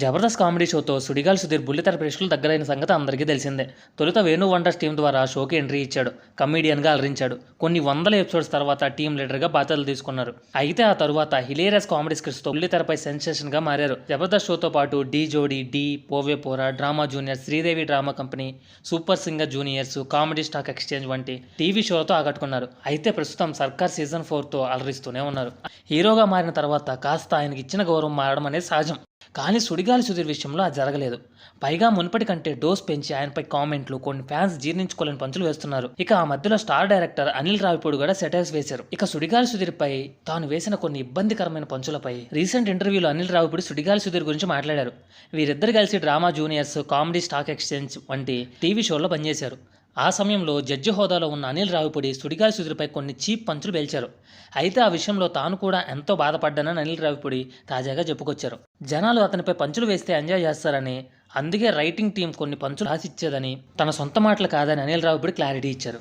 Jabardasth comedy షోతో సుడిగాలి సుధీర్ బుల్లితెర ప్రేక్షకులు దగ్గరైన సంగతి అందరికీ తెలిసిందే. తొలుత వేణు వండర్స్ టీం ద్వారా షోకి ఎంట్రీ ఇచ్చాడు. కమీడియన్గా అలరించాడు. కొన్ని వందల ఎపిసోడ్స్ తర్వాత టీం లీడర్గా బాధ్యతలు తీసుకున్నారు. అయితే ఆ తరువాత హిలేరియస్ కామెడీ స్క్రిప్ట్స్తో బుల్లితెరపై సెన్సేషన్గా మారారు. జబర్దస్త్ షోతో పాటు D Jodi Dhee Pove Pora drama junior Sridevi drama company super singer juniors comedy stock exchange వంటి టీవీ షోలతో ఆకట్టుకున్నారు. అయితే ప్రస్తుతం సర్కార్ సీజన్ ఫోర్తో అలరిస్తూనే ఉన్నారు. హీరోగా మారిన తర్వాత కాస్త ఆయనకి ఇచ్చిన గౌరవం మారడం అనేది సహజం. కానీ సుడిగాలి సుధీర్ విషయంలో అది జరగలేదు. పైగా మునుపటి కంటే డోస్ పెంచి ఆయనపై కామెంట్లు కొన్ని ఫ్యాన్స్ జీర్ణించుకోలేని పంచులు వేస్తున్నారు. ఇక ఆ మధ్యలో స్టార్ డైరెక్టర్ అనిల్ రావిపూడి కూడా సెటైర్స్ వేశారు. ఇక సుడిగాలి సుధీర్పై తాను వేసిన కొన్ని ఇబ్బందికరమైన పంచులపై రీసెంట్ ఇంటర్వ్యూలో అనిల్ రావిపూడి సుడిగాలి సుధీర్ గురించి మాట్లాడారు. వీరిద్దరు కలిసి drama juniors comedy stock exchange వంటి టీవీ షోల్లో పనిచేశారు. ఆ సమయంలో జడ్జి హోదాలో ఉన్న అనిల్ రావిపూడి సుడిగాలి సుధీర్పై కొన్ని చీప్ పంచులు పేల్చారు. అయితే ఆ విషయంలో తాను కూడా ఎంతో బాధపడ్డానని అనిల్ రావిపూడి తాజాగా చెప్పుకొచ్చారు. జనాలు అతనిపై పంచులు వేస్తే ఎంజాయ్ చేస్తారని అందుకే రైటింగ్ టీం కొన్ని పంచులు రాసిచ్చేదని తన సొంత మాటలు కాదని అనిల్ రావిపూడి క్లారిటీ ఇచ్చారు.